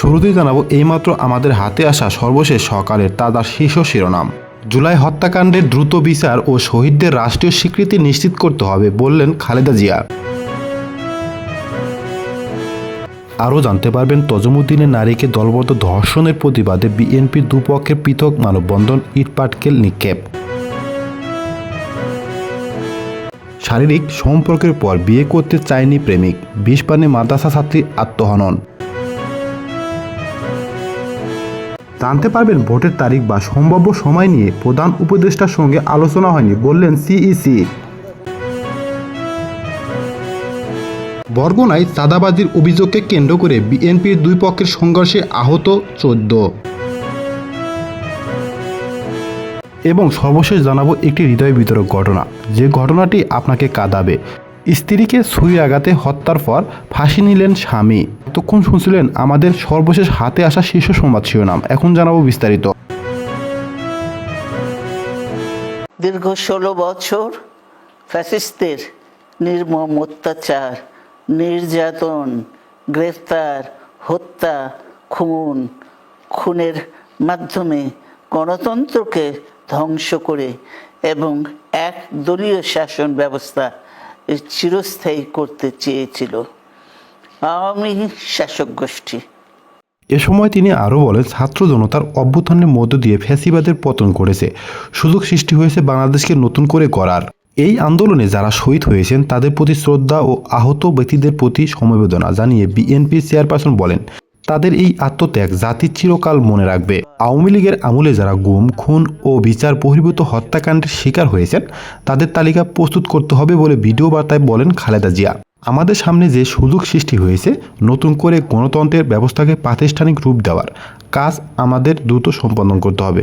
শুরুতেই জানাব, এইমাত্র আমাদের হাতে আসা সর্বশেষ সকালের তাজা শীর্ষ শিরোনাম। জুলাই হত্যাকাণ্ডের দ্রুত বিচার ও শহীদদের রাষ্ট্রীয় স্বীকৃতি নিশ্চিত করতে হবে বললেন খালেদা জিয়া। আরও জানতে পারবেন, তজমুদ্দিনের নারীকে দলবদ্ধ ধর্ষণের প্রতিবাদে বিএনপির দুপক্ষের পৃথক মানববন্ধন ইটপাটকেল নিক্ষেপ। শারীরিক সম্পর্কের পর বিয়ে করতে চায়নি প্রেমিক, বিষ পানে মাদ্রাসা ছাত্রী আত্মহনন। জানতে পারবেন ভোটের তারিখ বা সম্ভাব্য সময় নিয়ে প্রধান উপদেষ্টার সঙ্গে আলোচনা হয়নি বললেন সিইসি বরগুনায় চাঁদাবাজির অভিযোগকে কেন্দ্র করে বিএনপির দুই পক্ষের সংঘর্ষে আহত চোদ্দ। এবং সর্বশেষ জানাব একটি হৃদয় বিতরক ঘটনা। যে ঘটনাটি আপনাকে কাঁদাবে। স্ত্রীকে ছুরি আঘাতে হত্যার পর ফাঁসি নিলেন স্বামী। এতক্ষণ শুনছিলেন আমাদের সর্বশেষ হাতে আসা শীর্ষ সংবাদ শিরোনাম। এখন জানাব বিস্তারিত। দীর্ঘ ষোলো বছর ফ্যাসিস্টদের নির্মম অত্যাচার, নির্যাতন, গ্রেফতার, হত্যা, খুন, খুনের মাধ্যমে গণতন্ত্রকে ধ্বংস করে এবং এক দলীয় শাসন ব্যবস্থা চিরস্থায়ী করতে চেয়েছিল। আওয়ামী শাসক গোষ্ঠী। এ সময় তিনি আরও বলেন, ছাত্র জনতার অভ্যুত্থানের মধ্য দিয়ে ফ্যাসিবাদের পতন করেছে সুযোগ সৃষ্টি হয়েছে বাংলাদেশকে নতুন করে করার এই আন্দোলনে যারা শহীদ হয়েছেন, তাদের প্রতি শ্রদ্ধা ও আহত ব্যক্তিদের প্রতি সমবেদনা, জানিয়ে বিএনপি চেয়ারপারসন বলেন। তাদের এই আত্মত্যাগ জাতি চিরকাল মনে রাখবে। আওয়ামী লীগের আমলে যারা গুম, খুন ও বিচার বহির্ভূত হত্যাকাণ্ডের শিকার হয়েছেন, তাদের তালিকা প্রস্তুত করতে হবে বলে ভিডিও বার্তায় বলেন খালেদা জিয়া। আমাদের সামনে যে সুযোগ সৃষ্টি হয়েছে, নতুন করে গণতন্ত্রের ব্যবস্থাকে প্রাতিষ্ঠানিক রূপ দেওয়ার কাজ আমাদের দ্রুত সম্পাদন করতে হবে।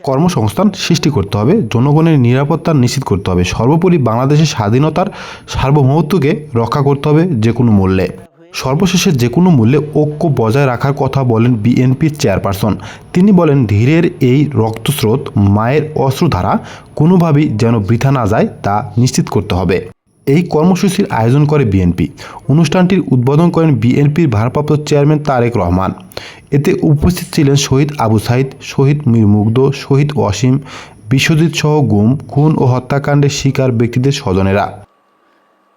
কর্মসংস্থান সৃষ্টি করতে হবে, জনগণের নিরাপত্তা নিশ্চিত করতে হবে, সর্বোপরি বাংলাদেশের স্বাধীনতার সার্বভৌমত্বকে রক্ষা করতে হবে যে কোনো মূল্যে। সর্বশেষে যে কোনো মূল্যে ঐক্য বজায় রাখার কথা বলেন বিএনপির চেয়ারপারসন। তিনি বলেন, ধীরের এই রক্তস্রোত মায়ের অশ্রুধারা কোনোভাবেই যেন বৃথা না যায় তা নিশ্চিত করতে হবে। এই কর্মসূচির আয়োজন করে বিএনপি। অনুষ্ঠানটির উদ্বোধন করেন বিএনপির ভারপ্রাপ্ত চেয়ারম্যান তারেক রহমান। এতে উপস্থিত ছিলেন শহীদ আবু সাইদ, শহীদ মীর মুগ্ধ, শহীদ অসীম, বিশ্বজিৎ সহ গুম, খুন ও হত্যাকাণ্ডের শিকার ব্যক্তিদের স্বজনেরা।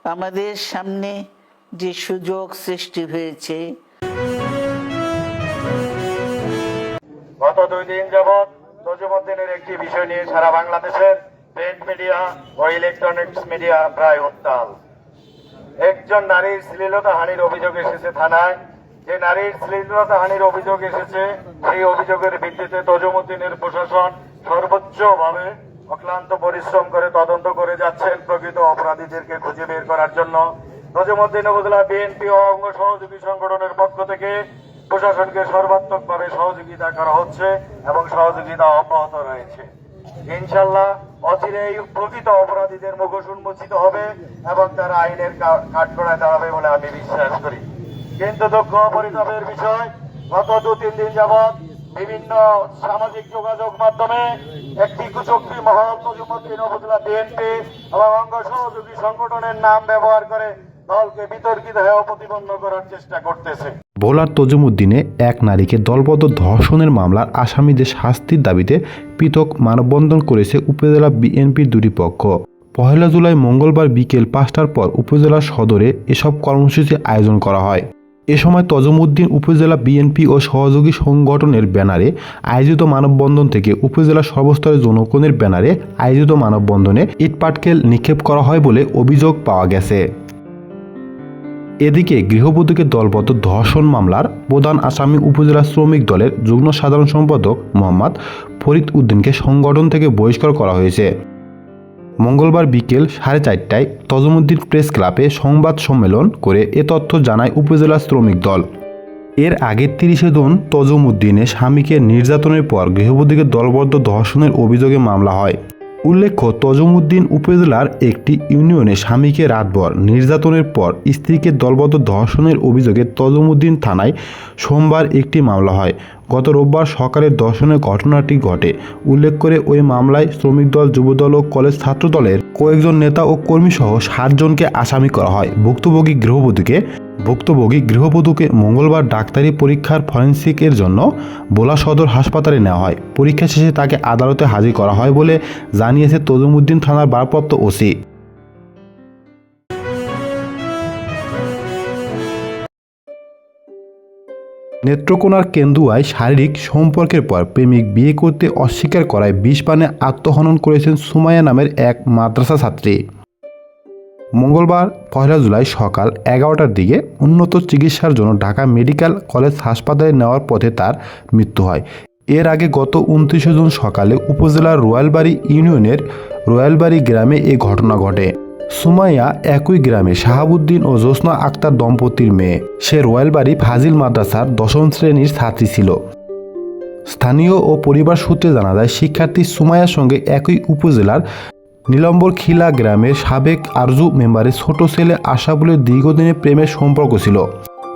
আমাদের সামনে যে সুযোগ সৃষ্টি হয়েছে। গত দুই দিন যাবৎ একটি বিষয় নিয়ে সারা বাংলাদেশের প্রিন্ট মিডিয়া ও ইলেকট্রনিক্স মিডিয়া প্রায় উত্তাল। একজন নারীর শ্লীলতা হানির অভিযোগ এসেছে থানায়। যে নারীর শ্লীলতা হানির অভিযোগ এসেছে, সেই অভিযোগের ভিত্তিতে তজুমুদ্দিনের প্রশাসন সর্বোচ্চ ভাবে অক্লান্ত পরিশ্রম করে তদন্ত করে যাচ্ছেন প্রকৃত অপরাধীদেরকে খুঁজে বের করার জন্য। তজুমুদ্দিন উপজেলা বিএনপি ও অঙ্গ সহযোগী সংগঠনের পক্ষ থেকে প্রশাসনকে সর্বাত্মকভাবে সহযোগিতা করা হচ্ছে এবং সহযোগিতা অব্যাহত রয়েছে। ইনশাল্লাহ অচিরেই প্রকৃত অপরাধীদের মুখোশ উন্মোচিত হবে এবং তারা আইনের কাঠগড়ায় দাঁড়াবে বলে আমি বিশ্বাস করি। কিন্তু ও পরিতাপের বিষয়, গত দু তিন দিন যাবৎ বিভিন্ন সামাজিক যোগাযোগ মাধ্যমে একটি কুচক্রী মহল উপজেলা বিএনপি এবং অঙ্গ সহযোগী সংগঠনের নাম ব্যবহার করে দলকে বিতর্কিত হয়ে প্রতিবন্ধ করার চেষ্টা করতেছে। বোলার তজুমুদ্দিনে এক নারীকে দলবদ্ধ ধর্ষণের মামলার আসামিদের শাস্তির দাবিতে পৃথক মানববন্ধন করেছে উপজেলা বিএনপির দুটি পক্ষ। পহেলা জুলাই মঙ্গলবার বিকেল পাঁচটার পর উপজেলা সদরে এসব কর্মসূচি আয়োজন করা হয়। এ সময় তজমুদ্দিন উপজেলা বিএনপি ও সহযোগী সংগঠনের ব্যানারে আয়োজিত মানববন্ধন থেকে উপজেলা সর্বস্তরের জনগণের ব্যানারে আয়োজিত মানববন্ধনে ইটপাটকেল নিক্ষেপ করা হয় বলে অভিযোগ পাওয়া গেছে। এদিকে গৃহবধূকে দলবদ্ধ ধর্ষণ মামলার প্রধান আসামি উপজেলা শ্রমিক দলের যুগ্ম সাধারণ সম্পাদক মোহাম্মদ ফরিদ উদ্দিনকে সংগঠন থেকে বহিষ্কার করা হয়েছে। মঙ্গলবার বিকেল সাড়ে চারটায় তজমুদ্দিন প্রেস ক্লাবে সংবাদ সম্মেলন করে এ তথ্য জানায় উপজেলা শ্রমিক দল। এর আগে তিরিশে জুন তজুমুদ্দিনের স্বামীকে নির্যাতনের পর গৃহবধূকে দলবদ্ধ ধর্ষণের অভিযোগে মামলা হয়। উল্লেখ্য, তজমুদ্দিন উপজেলার একটি ইউনিয়নে স্বামীকে রাতভর নির্যাতনের পর স্ত্রীকে দলবদ্ধ ধর্ষণের অভিযোগে তজমুদ্দিন থানায় সোমবার একটি মামলা হয়। গত রোববার সকালে দর্শনের ঘটনাটি ঘটে। উল্লেখ করে ওই মামলায় শ্রমিক দল, যুবদল ও কলেজ ছাত্র দলের কয়েকজন নেতা ও কর্মীসহ সাতজনকে আসামি করা হয়। ভুক্তভোগী গৃহবধূকে ভুক্তভোগী গৃহবধূকে মঙ্গলবার ডাক্তারি পরীক্ষার ফরেন্সিকের জন্য বোলা সদর হাসপাতালে নেওয়া হয়। পরীক্ষা শেষে তাকে আদালতে হাজির করা হয় বলে জানিয়েছে তজুমুদ্দিন থানার ভারপ্রাপ্ত ওসি। নেত্রকোনার কেন্দুয়ায় শারীরিক সম্পর্কের পর প্রেমিক বিয়ে করতে অস্বীকার করায় বিষ পানে আত্মহনন করেছেন সুমাইয়া নামের এক মাদ্রাসা ছাত্রী। মঙ্গলবার পয়লা জুলাই সকাল এগারোটার দিকে উন্নত চিকিৎসার জন্য ঢাকা মেডিকেল কলেজ হাসপাতালে নেওয়ার পথে তার মৃত্যু হয়। এর আগে গত উনত্রিশে জুন সকালে উপজেলার রয়্যালবাড়ি ইউনিয়নের রয়্যালবাড়ি গ্রামে এই ঘটনা ঘটে। সুমাইয়া একই গ্রামে শাহাবুদ্দিন ও জ্যোৎস্না আক্তার দম্পতির মেয়ে। সে রয়্যালবাড়ি ফাজিল মাদ্রাসার দশম শ্রেণির ছাত্রী ছিল। স্থানীয় ও পরিবার সূত্রে জানা যায়, শিক্ষার্থী সুমাইয়ার সঙ্গে একই উপজেলার নীলম্বর খিলা গ্রামের সাবেক আরজু মেম্বারের ছোট ছেলে আশাবুলের দীর্ঘদিনের প্রেমের সম্পর্ক ছিল।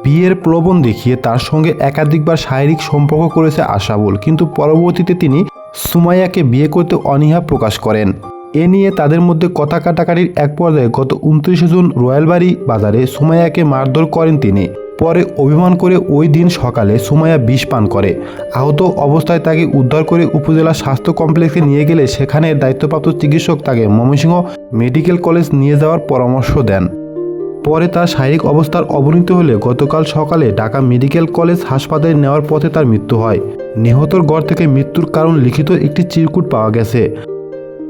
বিয়ের প্রলোভন দেখিয়ে তার সঙ্গে একাধিকবার শারীরিক সম্পর্ক করেছে আশাবুল কিন্তু পরবর্তীতে তিনি সুমাইয়াকে বিয়ে করতে অনীহা প্রকাশ করেন। এ নিয়ে তাদের মধ্যে কথা কাটাকাটির এক পর্যায়ে গত উনত্রিশে জুন রয়্যালবাড়ি বাজারে সুমাইয়াকে মারধর করেন তিনি। পরে অভিমান করে ওই দিন সকালে সুমাইয়া বিষ পান করে। আহত অবস্থায় তাকে উদ্ধার করে উপজেলা স্বাস্থ্য কমপ্লেক্সে নিয়ে গেলে সেখানে দায়িত্বপ্রাপ্ত চিকিৎসক তাকে ময়মনসিংহ মেডিকেল কলেজ নিয়ে যাওয়ার পরামর্শ দেন। পরে তার শারীরিক অবস্থার অবনতি হলে গতকাল সকালে ঢাকা মেডিকেল কলেজ হাসপাতালে নেওয়ার পথে তার মৃত্যু হয়। নিহতর গড় থেকে মৃত্যুর কারণ লিখিত একটি চিরকুট পাওয়া গেছে।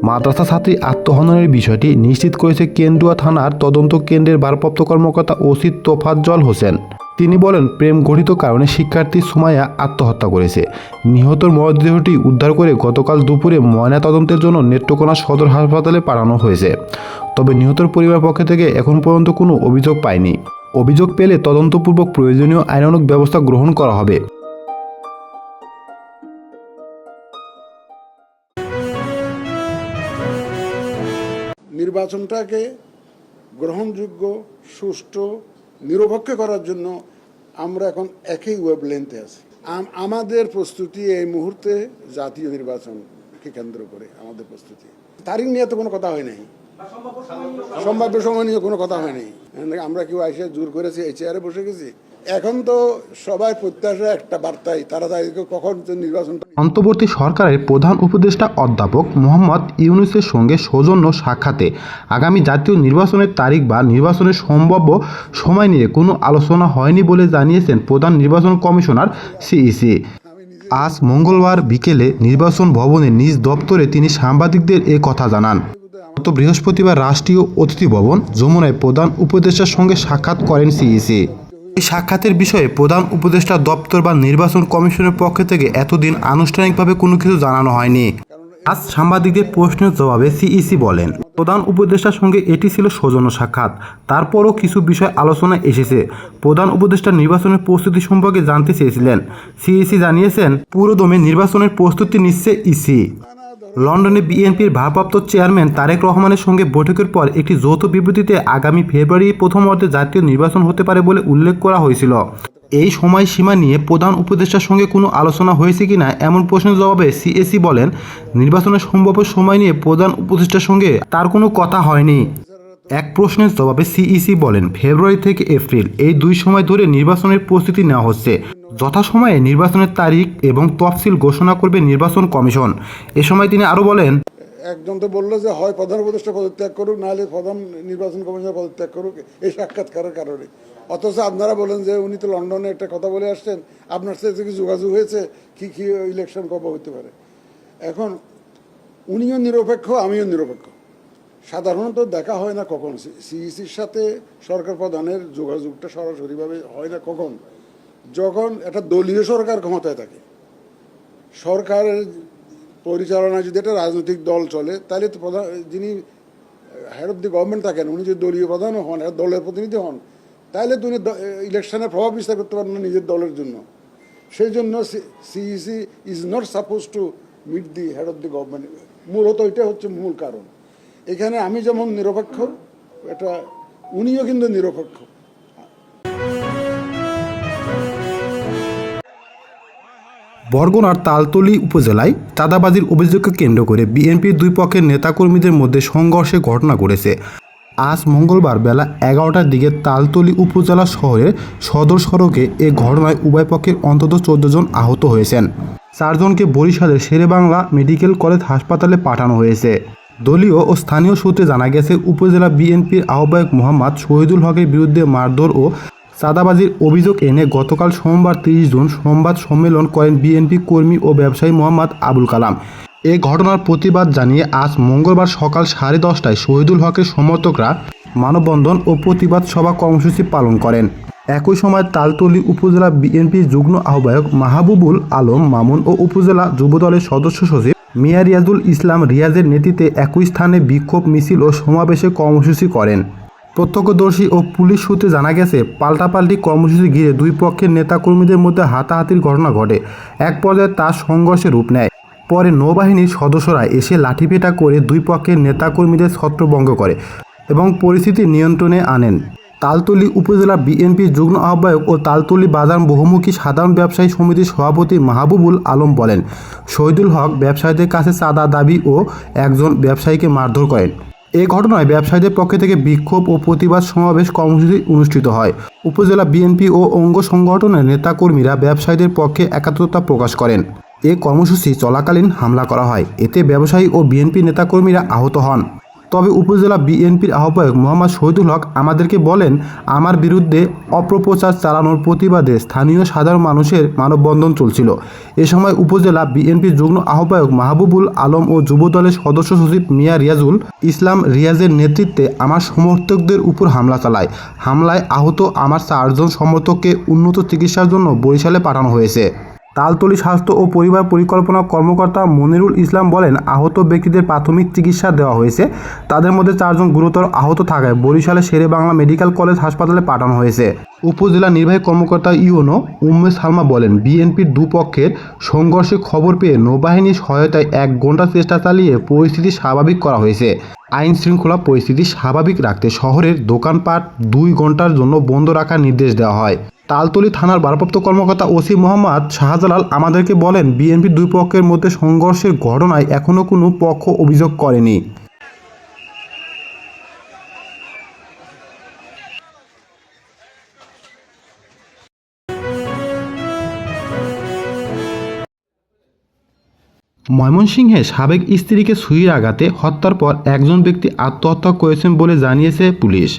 মাদ্রাসা ছাত্রী আত্মহননের বিষয়টি নিশ্চিত করেছে কেন্দুয়া থানার তদন্ত কেন্দ্রের ভারপ্রাপ্ত কর্মকর্তা ওসি তোফাজ্জল হোসেন। তিনি বলেন, প্রেম গঠিত কারণে শিক্ষার্থী সুমাইয়া আত্মহত্যা করেছে। নিহতর মরদেহটি উদ্ধার করে গতকাল দুপুরে ময়না তদন্তের জন্য নেত্রকোনা সদর হাসপাতালে পাঠানো হয়েছে। তবে নিহতর পরিবার পক্ষ থেকে এখন পর্যন্ত কোনো অভিযোগ পায়নি। অভিযোগ পেলে তদন্তপূর্বক প্রয়োজনীয় আইনানুগ ব্যবস্থা গ্রহণ করা হবে। নির্বাচনটাকে গ্রহণযোগ্য, সুষ্ঠু, নিরপেক্ষ করার জন্য আমরা এখন একই ওয়েব লেন্থে আছি। আমাদের প্রস্তুতি এই মুহূর্তে জাতীয় নির্বাচনকে কেন্দ্র করে, আমাদের প্রস্তুতি। তারিখ নিয়ে তো কোনো কথা হয় নাই। সম্ভাব্য সময় নিয়ে কোনো কথা হয় নাই। আমরা কেউ এসে জোর করেছি এই চেয়ারে বসে গেছি। এখন তো সবাই প্রত্যাশা একটা বার্তাই, তারা তাদেরকে কখন তো নির্বাচনটা অন্তর্বর্তী সরকারের প্রধান উপদেষ্টা অধ্যাপক মোহাম্মদ ইউনুসের সঙ্গে সৌজন্য সাক্ষাতে আগামী জাতীয় নির্বাচনের তারিখ বা নির্বাচনের সম্ভাব্য সময় নিয়ে কোনো আলোচনা হয়নি বলে জানিয়েছেন প্রধান নির্বাচন কমিশনার সিইসি। আজ মঙ্গলবার বিকেলে নির্বাচন ভবনে নিজ দপ্তরে তিনি সাংবাদিকদের এ কথা জানান। গত বৃহস্পতিবার রাষ্ট্রীয় অতিথি ভবন যমুনায় প্রধান উপদেষ্টার সঙ্গে সাক্ষাৎ করেন সিইসি। সাক্ষাতের বিষয়ে প্রধান উপদেষ্টা, দপ্তর বা নির্বাচন কমিশনের পক্ষ থেকে এতদিন আনুষ্ঠানিকভাবে কোনো কিছু জানানো হয়নি। আজ সাংবাদিকদের প্রশ্নের জবাবে সিইসি বলেন, প্রধান উপদেষ্টার সঙ্গে এটি ছিল সৌজন্য সাক্ষাৎ। তারপরও কিছু বিষয় আলোচনায় এসেছে। প্রধান উপদেষ্টা নির্বাচনের প্রস্তুতি সম্পর্কে জানতে চেয়েছিলেন। সিইসি জানিয়েছেন, পুরোদমে নির্বাচনের প্রস্তুতি নিচ্ছে ইসি। লন্ডনে বিএনপির ভারপ্রাপ্ত চেয়ারম্যান তারেক রহমানের সঙ্গে বৈঠকের পর একটি যৌথ বিবৃতিতে আগামী ফেব্রুয়ারি প্রথম অর্ধে জাতীয় নির্বাচন হতে পারে বলে উল্লেখ করা হয়েছিল। এই সময়সীমা নিয়ে প্রধান উপদেষ্টার সঙ্গে কোনো আলোচনা হয়েছে কিনা এমন প্রশ্নের জবাবে সিএসি বলেন, নির্বাচনের সম্ভাব্য সময় নিয়ে প্রধান উপদেষ্টার সঙ্গে তার কোনো কথা হয়নি। এক প্রশ্নের জবাবে সিইসি বলেন, ফেব্রুয়ারি থেকে এপ্রিল, এই দুই সময় ধরে নির্বাচনের প্রস্তুতি নেওয়া হচ্ছে। যথাসময়ে নির্বাচনের তারিখ এবং তফসিল ঘোষণা করবে নির্বাচন কমিশন। এ সময় তিনি আরও বলেন, একজন তো বলল যে হয় প্রধান উপদেষ্টা পদত্যাগ করুক, নাহলে প্রধান নির্বাচন কমিশনার পদত্যাগ করুক, এই সাক্ষাৎকারের কারণে। অথচ আপনারা বলেন যে উনি তো লন্ডনে একটা কথা বলে আসছেন, আপনার সাথে কি যোগাযোগ হয়েছে? কি কি ইলেকশন কবে হতে পারে? এখন উনিও নিরপেক্ষ, আমিও নিরপেক্ষ। সাধারণত দেখা হয় না কখন। সিইসির সাথে সরকার প্রধানের যোগাযোগটা সরাসরিভাবে হয় না কখন? যখন একটা দলীয় সরকার ক্ষমতায় থাকে, সরকারের পরিচালনায় যদি একটা রাজনৈতিক দল চলে, তাহলে তো প্রধান, যিনি হেড অফ দি গভর্নমেন্ট থাকেন, উনি যদি দলীয় প্রধানও হন দলের প্রতিনিধি হন, তাহলে তো উনি ইলেকশনে প্রভাব বিস্তার করতে পারেন না নিজের দলের জন্য। সেই জন্য CEC is not suppose to meet the head of the government মূলত এটা হচ্ছে মূল কারণ। এখানে আমি যেমন নিরপেক্ষ, এটা উনিও কিন্তু নিরপেক্ষ। বরগুনার তালতলি উপজেলায় চাঁদাবাজির অভিযোগকে কেন্দ্র করে বিএনপির দুই পক্ষের নেতাকর্মীদের মধ্যে সংঘর্ষের ঘটনা ঘটেছে। আজ মঙ্গলবার বেলা এগারোটার দিকে তালতলি উপজেলা শহরের সদর সড়কে এ ঘটনায় উভয় পক্ষের অন্তত চোদ্দ জন আহত হয়েছেন। চারজনকে বরিশালের শেরেবাংলা মেডিকেল কলেজ হাসপাতালে পাঠানো হয়েছে। দলীয় ও স্থানীয় সূত্রে জানা গেছে, উপজেলা বিএনপির আহ্বায়ক মোহাম্মদ শহীদুল হকের বিরুদ্ধে মারধর ও চাঁদাবাজির অভিযোগ এনে গতকাল সোমবার তিরিশ জুন সংবাদ সম্মেলন করেন বিএনপি কর্মী ও ব্যবসায়ী মোহাম্মদ আবুল কালাম। এ ঘটনার প্রতিবাদ জানিয়ে আজ মঙ্গলবার সকাল সাড়ে দশটায় শহীদুল হকের সমর্থকরা মানববন্ধন ও প্রতিবাদ সভা কর্মসূচি পালন করেন। একই সময় তালতলি উপজেলা বিএনপি যুগ্ম আহ্বায়ক মাহবুবুল আলম মামুন ও উপজেলা যুবদলের সদস্য সচিব মিয়া রিয়াজুল ইসলাম রিয়াজের নেতৃত্বে একই স্থানে বিক্ষোভ মিছিল ও সমাবেশে কর্মসূচি করেন। প্রত্যক্ষদর্শী ও পুলিশ সূত্রে জানা গেছে, পাল্টাপাল্টি কর্মসূচি ঘিরে দুই পক্ষের নেতাকর্মীদের মধ্যে হাতাহাতির ঘটনা ঘটে। এক পর্যায়ে তার সংঘর্ষে রূপ নেয়। পরে নৌবাহিনীর সদস্যরা এসে লাঠিপেটা করে দুই পক্ষের নেতাকর্মীদের ছত্রভঙ্গ করে এবং পরিস্থিতি নিয়ন্ত্রণে আনেন। তালতলি উপজেলা বিএনপির যুগ্ম আহ্বায়ক ও তালতলি বাজার বহুমুখী সাধারণ ব্যবসায়ী সমিতির সভাপতি মাহবুবুল আলম বলেন, শহীদুল হক ব্যবসায়ীদের কাছে চাঁদা দাবি ও একজন ব্যবসায়ীকে মারধর করেন। এ ঘটনায় ব্যবসায়ীদের পক্ষ থেকে বিক্ষোভ ও প্রতিবাদ সমাবেশ কর্মসূচি অনুষ্ঠিত হয়। উপজেলা বিএনপি ও অঙ্গ সংগঠনের নেতাকর্মীরা ব্যবসায়ীদের পক্ষে একাত্মতা প্রকাশ করেন। এ কর্মসূচি চলাকালীন হামলা করা হয়। এতে ব্যবসায়ী ও বিএনপি নেতাকর্মীরা আহত হন। তবে উপজেলা বিএনপির আহ্বায়ক মোহাম্মদ শহীদুল হক আমাদেরকে বলেন, আমার বিরুদ্ধে অপপ্রচার চালানোর প্রতিবাদে স্থানীয় সাধারণ মানুষের মানববন্ধন চলছিল। এ সময় উপজেলা বিএনপির যুগ্ম আহ্বায়ক মাহবুবুল আলম ও যুবদলের সদস্য সচিব মিয়া রিয়াজুল ইসলাম রিয়াজের নেতৃত্বে আমার সমর্থকদের উপর হামলা চালায়। হামলায় আহত আমার চারজন সমর্থককে উন্নত চিকিৎসার জন্য বরিশালে পাঠানো হয়েছে। তালতলি স্বাস্থ্য ও পরিবার পরিকল্পনা কর্মকর্তা মনিরুল ইসলাম বলেন, আহত ব্যক্তিদের প্রাথমিক চিকিৎসা দেওয়া হয়েছে। তাদের মধ্যে চারজন গুরুতর আহত থাকায় বরিশালে শেরে বাংলা মেডিকেল কলেজ হাসপাতালে পাঠানো হয়েছে। উপজেলা নির্বাহী কর্মকর্তা ইউনো উম্মে সালমা বলেন, বিএনপির দুপক্ষের সংঘর্ষে খবর পেয়ে নৌবাহিনীর সহায়তায় এক ঘণ্টা চেষ্টা চালিয়ে পরিস্থিতি স্বাভাবিক করা হয়েছে। আইন শৃঙ্খলা পরিস্থিতি স্বাভাবিক রাখতে শহরের দোকানপাট দুই ঘণ্টার জন্য বন্ধ রাখার নির্দেশ দেওয়া হয়। তালতলি থানার ভারপ্রাপ্ত কর্মকর্তা ওসি মোহাম্মদ শাহজালাল আমাদেরকে বলেন বিএনপির দুই পক্ষের মধ্যে সংঘর্ষের ঘটনায় এখনও কোনো পক্ষ অভিযোগ করেনি। ময়মনসিংহে সাবেক স্ত্রীকে ছুরির আঘাতে হত্যার পর একজন ব্যক্তি আত্মহত্যা করেছেন বলে জানিয়েছে পুলিশ।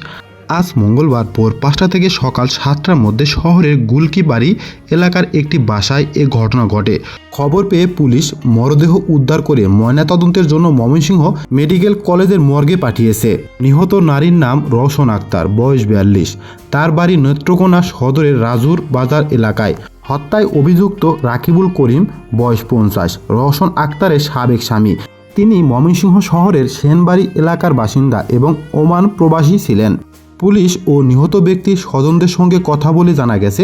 আজ মঙ্গলবার ভোর পাঁচটা থেকে সকাল সাতটার মধ্যে শহরের গুলকিবাড়ি এলাকার একটি বাসায় এ ঘটনা ঘটে। খবর পেয়ে পুলিশ মরদেহ উদ্ধার করে ময়নাতদন্তের জন্য ময়মনসিংহ মেডিকেল কলেজের মর্গে পাঠিয়েছে। নিহত নারীর নাম রওশন আক্তার, বয়স বিয়াল্লিশ। তার বাড়ি নেত্রকোনা সদরের রাজুর বাজার এলাকায়। হত্যায় অভিযুক্ত রাকিবুল করিম, বয়স পঞ্চাশ। রওশন আক্তারের সাবেক স্বামী। তিনি ময়মনসিংহ শহরের সেনবাড়ি এলাকার বাসিন্দা এবং ওমান প্রবাসী ছিলেন। পুলিশ ও নিহত ব্যক্তির স্বজনদের সঙ্গে কথা বলে জানা গেছে,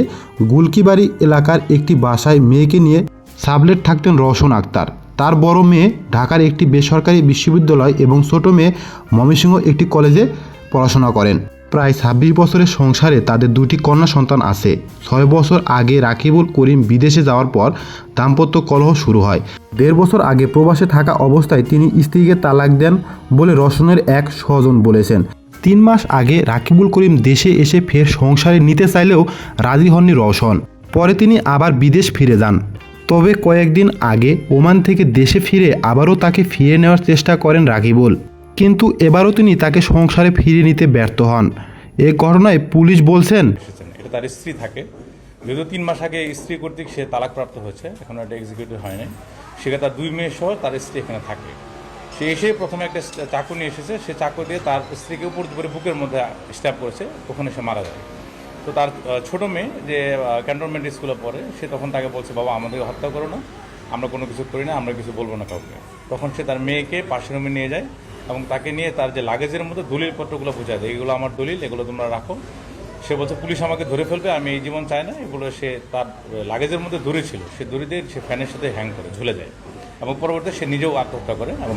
গুলকিবাড়ি এলাকার একটি বাসায় মেয়েকে নিয়ে সাবলেট থাকতেন রওশন আক্তার। তার বড় মেয়ে ঢাকার একটি বেসরকারি বিশ্ববিদ্যালয় এবং ছোট মেয়ে ময়মনসিংহ একটি কলেজে পড়াশোনা করেন। প্রায় ছাব্বিশ বছরের সংসারে তাদের দুটি কন্যা সন্তান আছে। ছয় বছর আগে রাকিবুল করিম বিদেশে যাওয়ার পর দাম্পত্য কলহ শুরু হয়। দেড় বছর আগে প্রবাসে থাকা অবস্থায় তিনি স্ত্রীকে তালাক দেন বলে রসনের এক স্বজন বলেছেন। তিন মাস আগে রাকিবুল করিম দেশে এসে ফের সংসারে নিতে চাইলেও রাজি হননি রওশন। পরে তিনি আবার বিদেশ ফিরে যান। তবে কয়েকদিন আগে ওমান থেকে দেশে ফিরে আবারও তাকে ফিরে নেওয়ার চেষ্টা করেন রাকিবুল। কিন্তু এবারও তিনি তাকে সংসারে ফিরিয়ে নিতে ব্যর্থ হন। এ ঘটনায় পুলিশ বলছেন, এটা তার স্ত্রী থাকে। যেহেতু তিন মাস আগে স্ত্রী কর্তৃক সে তালাকপ্রাপ্ত হয়েছে, এখন একটা এক্সিকিউটিভ হয়নি। সেখানে তার দুই মেয়ে সহ তার স্ত্রী এখানে থাকে। সে এসে প্রথমে একটা চাকু নিয়ে এসেছে। সে চাকু দিয়ে তার স্ত্রীকে উপর করে বুকের মধ্যে স্ট্যাপ করেছে। ওখানে সে মারা যায়। তো তার ছোটো মেয়ে যে ক্যান্টনমেন্ট স্কুলে পড়ে, সে তখন তাকে বলছে, বাবা, আমাদেরকে হত্যা করো না। আমরা কোনো কিছু করি না, আমরা কিছু বলব না কাউকে। তখন সে তার মেয়েকে পাশের রুমে নিয়ে যায় এবং তাকে নিয়ে তার যে লাগেজের মধ্যে দলিলপত্রগুলো বোঝায় দেয় এগুলো আমার দলিল, এগুলো তোমরা রাখো। সে বলছে, পুলিশ আমাকে ধরে ফেলবে, আমি এই জীবন চাই না। এগুলো সে তার লাগেজের মধ্যে দড়ি ছিল। সে দড়ি দিয়ে সে ফ্যানের সাথে হ্যাং করে, ঝুলে যায়। এবং পরবর্তীতে সে নিজেও আত্মহত্যা করে এবং